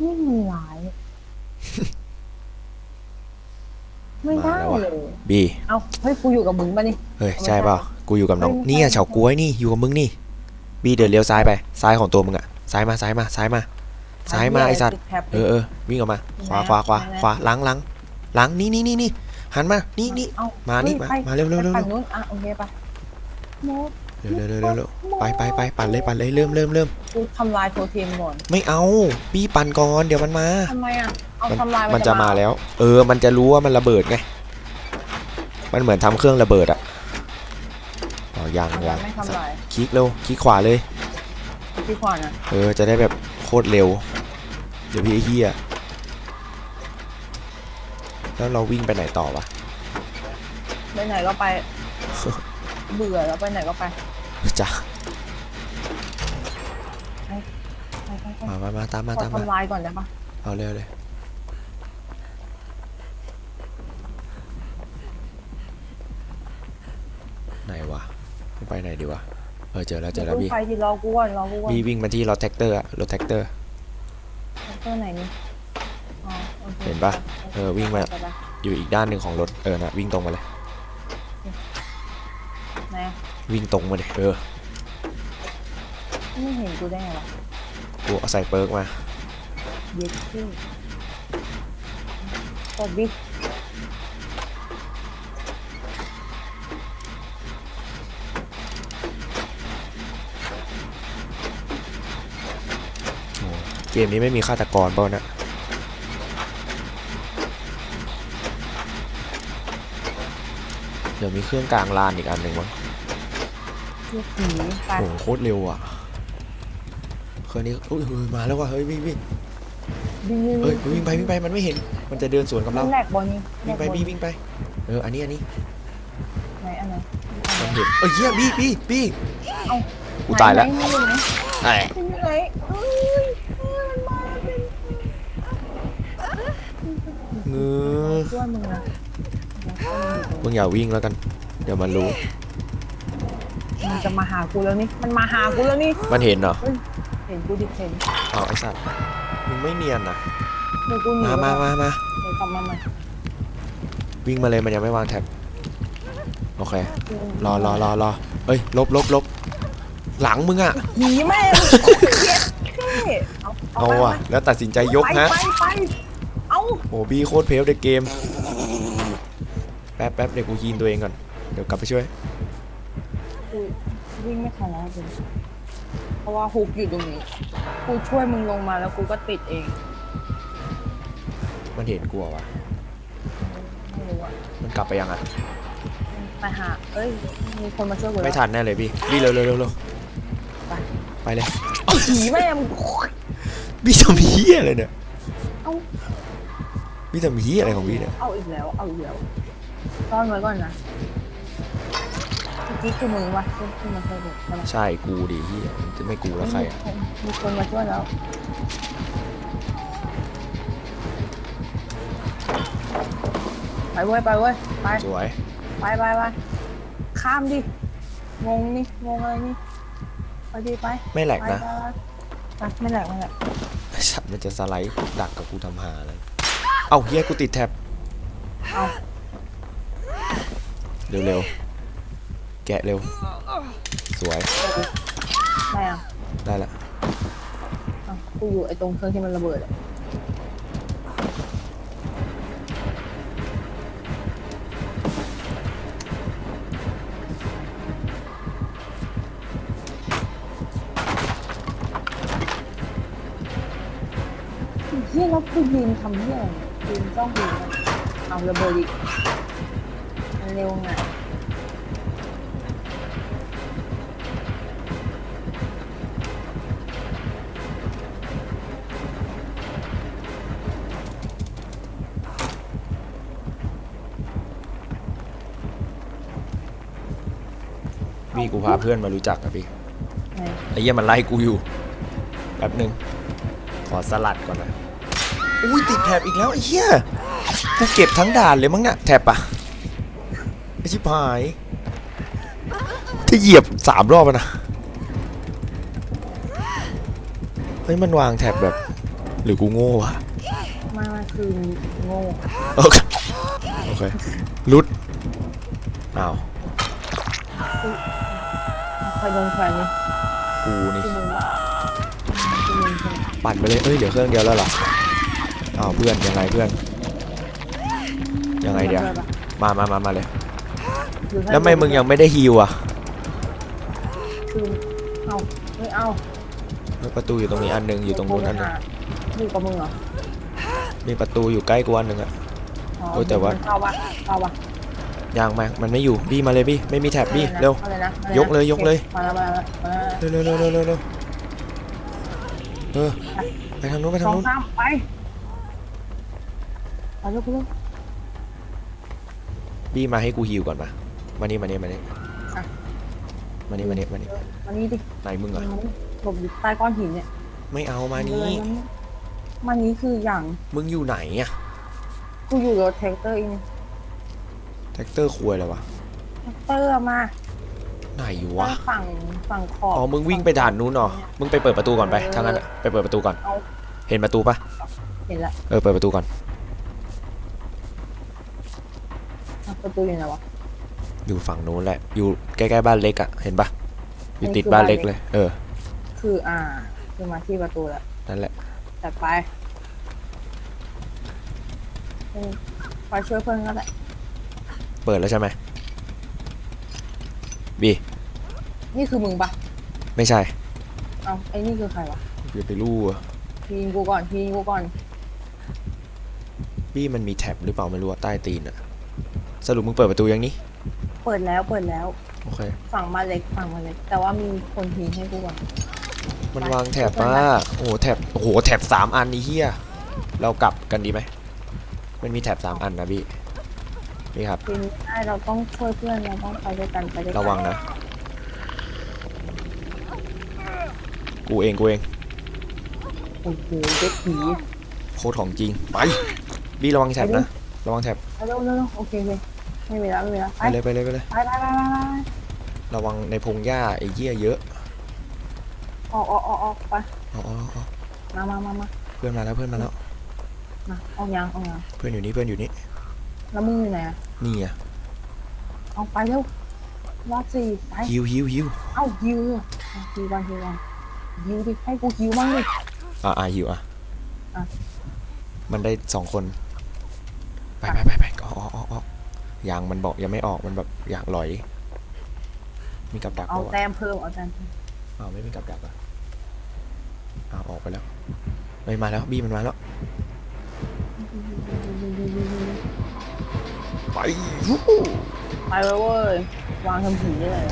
นี่มันร้าย ไม่ได้มาแล้ววะเลย บีเอ้าเฮ้ยกูอยู่กับมึงป่ะนี่ เฮ้ย ใช่เปล่ากูอยู่กับน้องไม่ใช่ เนี่ยเฉาก๊วยนี่อยู่กับมึงนี่ บีเดินเลี้ยวซ้ายไป ซ้ายของตัวมึงอะซ้ายมาซ้ายมาซ้ายมาซ้ายมาไอสัตว์ติดแท็บ เออเออวิ่งออกมา ขวาขวาขวาขวาหลังหลังหลังนี่นี่นี่นี่หันมา นี่นี่ เอ้ามานี่เฮ้มายไปมาเร็วเร็วเร็วไปเร็ฝั่วงนู้นอะโอเคไปโมดเร็วเร็วเร็วเร็วเร็วไปไปไปปั่นเลยปั่นเลยเริ่มเริ่มเริ่มกูทำลายโทเทมก่อนไม่เอาบีปั่นก่อนเดี๋ยวมันมาทำไมอะเอามันทำลายมันจะมาแล้ว เออ มันจะรู้ว่ามันระเบิดไงมันเหมือนทำเครื่องระเบิดอะอ๋อยังทำยัลางยไม่ทำลายคลิกเร็วคลิกขวาเลยที่ขวานะเออจะได้แบบโคตรเร็ว เดี๋ยวพี่ไอ้เฮียแล้วเราวิ่งไปไหนต่อวะไปไหนก็ไป เบื่อแล้วไปไหนก็ไป จ้ะไปไปไปมามามาตามมาขอตามมา ทำลายก่อนได้ปะเอาเร็วเลย ไหนวะไปไหนดีวะ เออเจอแล้วเจอแล้วมึพี่งไปที่รอกูก่อนรอกูก่อนพี่วิ่งมาที่รถแท็กเตอร์อะรถแท็กเตอร์ ตัวไหนนี่อ๋อโอคเห็นปะเออวิ่งมา ไปไปอยู่อีกด้านหนึ่งของรถ เออนะวิ่งตรงมาเลย ไหนอะ วิ่งตรงมาเลยเออ ไม่เห็นกูได้ไงวะกูเอาใส่เปิร์กมา เย็ดขึ้นกดดิโอ้เกมนี้ไม่มีฆาตกรเปล่านะเดี๋ยวมีเครื่องกลางลานอีกอันหนึ่งมั้ง เรียกผีไปโอ้โหโคตรเร็วอะเครื่องนี้อุ้ยเฮ้ยมาแล้วว่ะเฮ้ยวิ่งวิ่งวิ่งวิ่งเฮ้ยวิ่งไปวิ่งไปมันไม่เห็น มันจะเดินสวนกับมัเรานแหลกบอลนี่วิ่งไปแหลกบอลบี้วิ่งไปเอออันนี้อันนี้ไหนอันไหนมันเห็นเอ้ยเหี้ยบี้บี้บี้เอ้ากูตายแล้วไหนไหนไหนไอ้เป็นยังไงเอ้ยเอ้ยมันมาเป็นเงือช่วยมึงนะมึงอย่าวิ่งแล้วกัน เดี๋ยวมันรู้ มันจะมาหากูแล้วนี่ มันมาหากูแล้วนี่ มันเห็นเหรอเห็นกูดิเห็นเอาไอ้สัตว์มึงไม่เนียนนะเดี๋ยวกูหนีมามามามาเดี๋ยวกลับมาใหม่วิ่งมาเลยมันยังไม่วางแท็บโอเค รอรอรอรอเอ้ยลบลบลบหลังมึงอะหนีแม่งเหี้ยเท่เอาเอาไปอะแล้วตัดสินใจยกไปฮะไปไปเอาโอ้บี้โคตรเพลฟในเกม แป๊บแป๊บเดี๋ยวกูยีนตัวเองก่อน เดี๋ยวกลับไปช่วยกู วิ่งไม่ทันแล้วจริงเพราะว่าฮุกอยู่ตรงนี้ กูช่วยมึงลงมาแล้วกูก็ติดเอง มันเห็นกูเหรอวะไม่รู้อะมันกลับไปยังอะไปหาเอ้ย มีคนมาช่วยกูแล้วไม่ทันแน่เลยพี่บี้เร็วเร็วเร็วเร็วไปไปเลยผีแม่งบี้ทำเฮียอะไรเนี่ยเอ้าบี้ทำเฮียอะไรของบี้เนี่ย เอาอีกแล้ว เอาอีกแล้วซ่อนไว้ก่อนนะ เมื่อกี้คือมึงวะที่ที่มาช่วยกูใช่ไหมใช่กูดิเฮียจะไม่กูแล้วใครอะมีคนมาช่วยแล้วไปเว้ยไปเว้ยไปสวยไปไปไปข้ามดิงงนี่งงอะไรนี่ไปดิไปไม่แหลกไปนะไปไปไปไม่แหลกไม่แหลกไอ้สัตว์มันจะสไลด์ดักกับกูทำหาอะไรเอ้าเฮียกูติดแท็บเอาเร็วเร็ว แกะเร็ว สวยไม่อะได้ละเอากูอยู่ไอ้ตรงเครื่องที่มันระเบิดอะเฮียแล้วกูยืนทำเฮียอะไรเนี่ยยืนจ้องยืนอะเอาระเบิดอีกมันเร็วไง พี่กูพาเพื่อนมารู้จักอะพี่ไหนไอ้เหี้ยมันไล่กูอยู่แป๊บหนึ่งขอสลัดก่อนนะอุ้ยติดแถบอีกแล้วไอ้เหี้ยกูเก็บทั้งด่านเลยมั้งเนี่ยแถบอะไอ้ชิบหายจะเหยียบสามรอบอะนะเฮ้ยมันวางแถบแบบ หรือกูโง่วะไม่ไม่คือโง่โอเคโอเครุดอ้าว ใครโดนแขวนนี่กูนี่คือมึงวะคือมึงใช่ไหมปั่นไปเลยเอ้ยเหลือเครื่องเดียวแล้วเหรออ้าวเพื่อนยังไงเพื่อนยังไงเดี๋ยวช่ปะมามามามาเลยหรือให้แล้วทำไมมึงยังไม่ได้ฮิวอะคือเอาไม่เอาเฮ้ยประตูอยู่ตรงนี้อันหนึงอยู่ตรงนู้นอันหนึงอยู่กับมึงเหรอมีประตูอยู่ใกล้กูอันหนึงอะอ๋อโอ้ยแต่ว่ามันเข้าปะเข้าปะ ยังมามันไม่อยู่บี้มาเลยบี้ไม่มีแท็บบี้เร็ว อาเลยนะอานะยกเลยยกเลย มาแล้วมาแล้วมาแล้วเร็วเร็วเร็วเร็วเร็วเร็วเออไปทางนู้นไปสทางองนู้นสามไปไปลูกลูกบี้มาให้กูฮิวก่อนมามานี่มานี่มานี่อะมานี่มานี่มานี่มานี่ดิไหนมึงอะมานี่หลบอยู่ใต้ก้อนหินเนี่ยไม่เอามานี่เดิมามานี้คืออย่างมึงอยู่ไหนอะกูอยู่รถแท็กเตอร์เอง แท็กเตอร์ควยอะไรวะแท็กเตอร์มาไหนวะฝั่งฝั่งขอบอ๋อมึงวิ่งไปด่านนู้นเหรอมึงไปเปิดประตูก่อนไปทางนั้นอะไปเปิดประตูก่อน เอาเห็นประตูปะเห็นละเออเปิดประตูก่อนอะประตูอยู่ไหนวะ อยู่ฝั่งนู้นแหละ อยู่ใกล้ๆบ้านเล็กอะเห็นปะอยู่ติดบ้านเล็กเลย เออ คืออ่า คือมาที่ประตูแล้วนั่นแหละจัดไปอืมไปช่วยเพื่อนก็ได้ เปิดแล้วใช่ไหมบีนี่คือมึงปะไม่ใช่เอาไอ้นี่คือใครวะอย่าไปรู้อะทีนกูก่อนทีนกูก่อนบี้มันมีแท็บหรือเปล่าไม่รู้อะใต้ตีนอะสรุปมึงเปิดประตูยังนี้เปิดแล้วเปิดแล้วโอเค ฝั่งมาเล็กฝั่งมาเล็ก แต่ว่ามีคนทีให้กูก่อนมันไปวางแท็บเปิดมานะโอ้โหแท็บโอ้โหแท็บสามอันนี่เฮียเรากลับกันดีไหมมันมีแท็บสามอันนะบี้ นี่ครับทีนี้ได้เราต้องช่วยเพื่อนเราต้องไปด้วยกันไปด้วยกันระวังนะ กูเองกูเองโอ้โหเด็กผีโคตรของจริง ไป บี้ระวังแท็บนะ ระวังแท็บเอาเร็วเร็วเร็วโอเคโอเคไม่มีแล้วไม่มีแล้วไปเลยไปเลยไปเลยไปไปไปไปไประวังในพงหญ้าไอ้เหี้ยเยอะออกออกออกออกไปอ๋ออ๋ออ๋อมามามามาเพื่อนมาแล้วเพื่อนมาแล้วมาเอายางเอายางเพื่อนอยู่นี่เพื่อนอยู่นี่ แล้วมึงอยู่ไหนอะนี่อะเอาไปเร็วรอดสี่ไปฮิวฮิวฮิวเอ้าฮิวเอาฮิวก่อนฮิวก่อนฮิวดิให้กูฮิวบ้างดิ อ่าอ่าฮิวอะอะ มันได้สองคน ไปไปไปไปออกออกออกออกยางมันบอกยังไม่ออกมันแบบอยากหลอย มีกับดักเอาปะวะ แต้มเพิ่มเอาแต้มเพิ่มอ้าวไม่มีกับดักอะอ้าวออกไปแล้วไม่มาแล้ว บี้มันมาแล้ว ไปไปเลยเว้ย วางทำผีได้เลย